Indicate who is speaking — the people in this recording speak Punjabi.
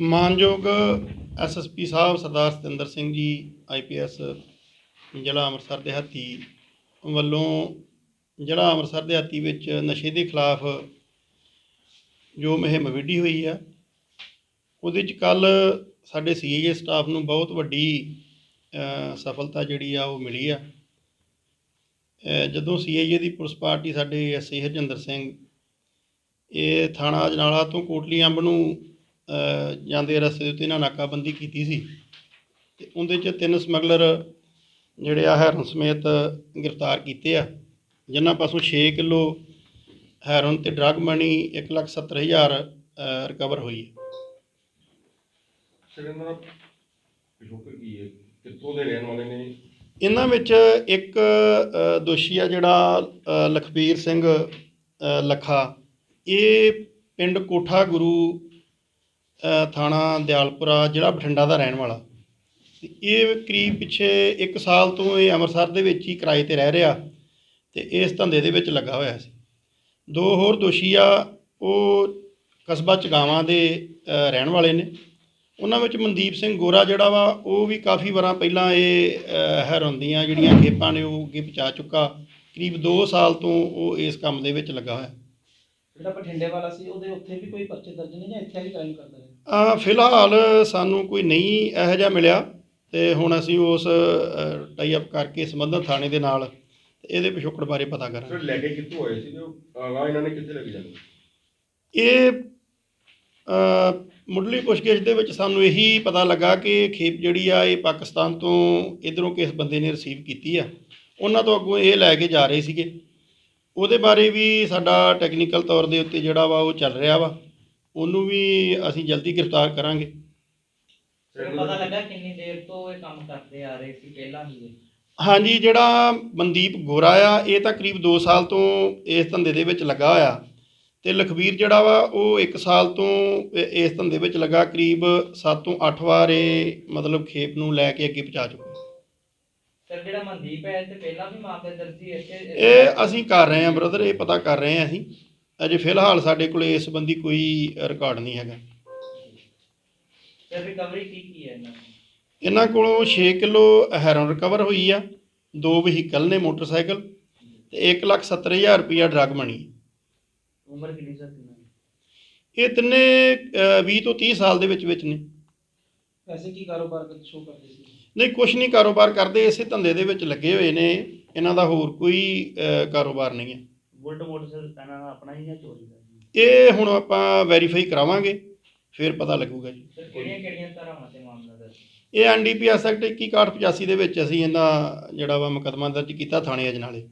Speaker 1: ਮਾਨਯੋਗ ਐਸਐਸਪੀ ਸਾਹਿਬ ਸਰਦਾਰ ਸਤਿੰਦਰ ਸਿੰਘ ਜੀ ਆਈਪੀਐਸ ਜ਼ਿਲ੍ਹਾ ਅੰਮ੍ਰਿਤਸਰ ਦਿਹਾਤੀ ਵੱਲੋਂ ਜ਼ਿਲ੍ਹਾ ਅੰਮ੍ਰਿਤਸਰ ਦਿਹਾਤੀ ਵਿੱਚ ਨਸ਼ੇ ਦੇ ਖਿਲਾਫ ਜੋ ਮੁਹਿੰਮ ਵਿੱਢੀ ਹੋਈ ਆ ਉਹਦੇ ਚ ਕੱਲ ਸਾਡੇ ਸੀਏਏ ਸਟਾਫ ਨੂੰ ਬਹੁਤ ਵੱਡੀ ਸਫਲਤਾ ਜਿਹੜੀ ਆ ਉਹ ਮਿਲੀ ਆ। ਅ, ਜਦੋਂ ਸੀਏਏ ਦੀ ਪੁਲਿਸ ਪਾਰਟੀ ਸਾਡੇ ਐਸਏ ਹਰਜਿੰਦਰ ਸਿੰਘ ਇਹ ਥਾਣਾ ਅਜਨਾਲਾ ਤੋਂ ਕੋਟਲੀ ਅੰਬ ਨੂੰ ਜਾਂਦੇ ਰਸਤੇ ਦੇ ਉੱਤੇ ਇਹਨਾਂ ਨਾਕਾਬੰਦੀ ਕੀਤੀ ਸੀ ਤੇ ਉਹਦੇ ਚ ਤਿੰਨ ਸਮਗਲਰ ਜਿਹੜੇ ਆ ਹੈਰਨ ਸਮੇਤ ਗ੍ਰਿਫਤਾਰ ਕੀਤੇ ਆ ਜਿਨ੍ਹਾਂ ਪਾਸੋਂ 6 ਕਿਲੋ ਹੈਰਨ ਤੇ ਡਰੱਗ ਮਨੀ 170000 ਰਿਕਵਰ ਹੋਈ ਹੈ।
Speaker 2: ਸਰ ਇਹਨਾਂ ਦਾ ਪਿਛੋਕੜ ਕੀ ਹੈ? ਕਿੱਥੋਂ ਦੇ ਰਹਿਣ ਵਾਲੇ ਨੇ?
Speaker 1: ਇਹਨਾਂ ਵਿੱਚ ਇੱਕ ਦੋਸ਼ੀ ਆ ਜਿਹੜਾ ਲਖਬੀਰ ਸਿੰਘ ਲੱਖਾ। ਇਹ ਪਿੰਡ ਕੋਠਾ ਗੁਰੂ ਥਾਣਾ ਦਿਆਲਪੁਰਾ ਜਿਹੜਾ ਬਠਿੰਡਾ ਦਾ ਰਹਿਣ ਵਾਲਾ। ਤੇ ਇਹ ਕਰੀਬ ਪਿੱਛੇ 1 ਸਾਲ ਤੋਂ ਇਹ ਅੰਮ੍ਰਿਤਸਰ ਦੇ ਵਿੱਚ ਹੀ ਕਿਰਾਏ ਤੇ ਰਹਿ ਰਿਹਾ ਤੇ ਇਸ ਧੰਦੇ ਦੇ ਵਿੱਚ ਲੱਗਾ ਹੋਇਆ ਸੀ। ਦੋ ਹੋਰ ਦੋਸ਼ੀ ਆ ਉਹ ਕਸਬਾ ਚਗਾਵਾਂ ਦੇ ਰਹਿਣ ਵਾਲੇ ਨੇ। ਉਹਨਾਂ ਵਿੱਚ ਮਨਦੀਪ ਸਿੰਘ ਗੋਰਾ ਜਿਹੜਾ ਵਾ ਉਹ ਵੀ ਕਾਫੀ ਵਾਰਾਂ ਪਹਿਲਾਂ ਇਹ ਅ, ਜਿਹੜੀਆਂ ਗੇਪਾਂ ਨੇ ਉਹ ਅੱਗੇ ਪਹੁੰਚਾ ਚੁੱਕਾ। ਕਰੀਬ 2 ਸਾਲ ਤੋਂ ਉਹ ਇਸ ਕੰਮ ਦੇ ਵਿੱਚ ਲੱਗਾ ਹੋਇਆ।
Speaker 3: ਜਿਹੜਾ ਬਠਿੰਡੇ ਵਾਲਾ ਸੀ ਉਹਦੇ ਉੱਥੇ ਵੀ ਕੋਈ ਪਰਚੇ ਦਰਜ ਨਹੀਂ ਜਾਂ ਇੱਥੇ ਵੀ ਕ੍ਰਾਈਮ ਕਰਦਾ
Speaker 1: ਫਿਲਹਾਲ ਸਾਨੂੰ ਕੋਈ ਨਹੀਂ ਇਹੋ ਜਿਹਾ ਮਿਲਿਆ ਤੇ ਹੁਣ ਅਸੀਂ ਉਸ ਟਾਈ ਅਪ ਕਰਕੇ ਸੰਬੰਧਿਤ ਥਾਣੇ ਦੇ ਨਾਲ ਇਹਦੇ ਪਿਛੋਕੜ ਬਾਰੇ ਪਤਾ
Speaker 2: ਸਰ
Speaker 1: ਕਰਾਂਗੇ
Speaker 2: ਲੈ ਕੇ ਕਿੱਥੋਂ ਆਏ ਸੀ ਉਹ ਆਗਾ ਇਹਨਾਂ ਨੇ ਕਿੱਥੇ ਲੈ ਕੇ ਜਾਣਾ?
Speaker 1: ਇਹ ਮੁੱਢਲੀ ਪੁੱਛਗਿੱਛ ਦੇ ਵਿੱਚ ਸਾਨੂੰ ਇਹੀ ਪਤਾ ਲੱਗਾ ਕਿ ਖੇਪ ਜਿਹੜੀ ਆ ਇਹ ਪਾਕਿਸਤਾਨ ਤੋਂ ਇਧਰੋਂ ਕਿਸ ਬੰਦੇ ਨੇ ਰਿਸੀਵ ਕੀਤੀ ਆ। ਉਹਨਾਂ ਤੋਂ ਅੱਗੋਂ ਇਹ ਲੈ ਕੇ ਜਾ ਰਹੇ ਸੀਗੇ। ਉਹਦੇ ਬਾਰੇ ਵੀ ਸਾਡਾ ਟੈਕਨੀਕਲ ਤੌਰ ਦੇ ਉੱਤੇ ਜਿਹੜਾ ਵਾ ਉਹ ਚੱਲ ਰਿਹਾ ਵਾ। ਉਹਨੂੰ ਵੀ ਅਸੀਂ ਜਲਦੀ ਗ੍ਰਿਫਤਾਰ ਕਰਾਂਗੇ।
Speaker 2: ਸਰ
Speaker 4: ਪਤਾ ਲੱਗਾ ਕਿੰਨੀ ਦੇਰ ਤੋਂ ਇਹ ਕੰਮ ਕਰਦੇ ਆ ਰਹੇ ਸੀ ਪਹਿਲਾਂ ਹੀ ਇਹ।
Speaker 1: ਹਾਂਜੀ ਜਿਹੜਾ ਮਨਦੀਪ ਗੋਰਾ ਆ ਇਹ ਤਾਂ ਕਰੀਬ 2 ਸਾਲ ਤੋਂ ਇਸ ਧੰਦੇ ਦੇ ਵਿੱਚ ਲੱਗਾ ਹੋਇਆ। ਤੇ ਲਖਵੀਰ ਜਿਹੜਾ ਵਾ ਉਹ 1 ਸਾਲ ਤੋਂ ਇ- ਇਸ ਧੰਦੇ ਵਿੱਚ ਲੱਗਾ ਕਰੀਬ 7 ਤੋਂ 8 ਵਾਰ ਇਹ ਮਤਲਬ ਖੇਪ ਨੂੰ ਲੈ ਕੇ ਅੱਗੇ ਪਹੁੰਚਾ ਚੁੱਕਾ।
Speaker 4: ਸਰ ਜਿਹੜਾ ਮਨਦੀਪ ਹੈ ਇਹ ਤੇ ਪਹਿਲਾਂ ਵੀ ਮਾਮਲੇ ਦਰਜ ਇੱਥੇ
Speaker 1: ਇਹ ਅਸੀਂ ਕਰ ਰਹੇ ਹਾਂ ਬ੍ਰਦਰ ਇਹ ਪਤਾ ਕਰ ਰਹੇ ਹਾਂ ਅਸੀਂ। ਅਜੇ ਫਿਲਹਾਲ ਸਾਡੇ ਕੋਲ ਇਸ ਸੰਬੰਧੀ ਕੋਈ ਰਿਕਾਰਡ ਨਹੀਂ ਹੈਗਾ।
Speaker 4: ਸਰ ਰਿਕਵਰੀ ਕੀ ਕੀ ਹੈ ਇਹਨਾਂ ਦੀ?
Speaker 1: ਇਹਨਾਂ ਕੋਲੋਂ 6 ਕਿਲੋ ਹੈਰੋਨ ਰਿਕਵਰ ਹੋਈ ਆ ਦੋ ਵਹੀਕਲ ਨੇ ਮੋਟਰਸਾਈਕਲ ਤੇ 170000 ਰੁਪਇਆ ਡਰੱਗ ਮਨੀ
Speaker 4: ਉਮਰ ਕਿੰਨੀ ਸਰ ਕਿੰਨਾ ਦੀ?
Speaker 1: ਇਹ ਤਿੰਨੇ ਅ, 20 ਤੋਂ 30 ਸਾਲ ਦੇ ਵਿੱਚ ਵਿੱਚ ਨੇ।
Speaker 3: ਵੈਸੇ ਕੀ ਕਾਰੋਬਾਰ ਸ਼ੋ ਕਰਦੇ ਸੀ?
Speaker 1: ਨਹੀਂ ਕੁਛ ਨਹੀਂ ਕਾਰੋਬਾਰ ਕਰਦੇ ਇਸੇ ਧੰਦੇ ਦੇ ਵਿੱਚ ਲੱਗੇ ਹੋਏ ਨੇ। ਇਹਨਾਂ ਦਾ ਹੋਰ ਕੋਈ ਅ, ਕਾਰੋਬਾਰ ਨਹੀਂ ਹੈ।
Speaker 4: ਬੁਲਟ ਮੋਟਰਸਾਈਕਲ ਇਹਨਾਂ ਦਾ ਆਪਣਾ ਹੀ ਜਾਂ ਚੋਰੀ ਦਾ
Speaker 1: ਇਹ ਹੁਣ ਆਪਾਂ ਵੈਰੀਫਾਈ ਕਰਾਵਾਂਗੇ ਫਿਰ ਪਤਾ ਲੱਗੂਗਾ ਜੀ।
Speaker 4: ਸਰ ਕਿਹੜੀਆਂ ਕਿਹੜੀਆਂ ਧਾਰਾਵਾਂ ਤੇ ਮਾਮਲਾ ਦਰਜ?
Speaker 1: ਇਹ ਐਨਡੀਪੀਐਸ ਐਕਟ 2185 ਦੇ ਵਿੱਚ ਅਸੀਂ ਇਹਨਾਂ ਜਿਹੜਾ ਵਾ ਮੁਕੱਦਮਾ ਦਰਜ ਕੀਤਾ ਥਾਣੇ ਅਜਨਾਲੇ।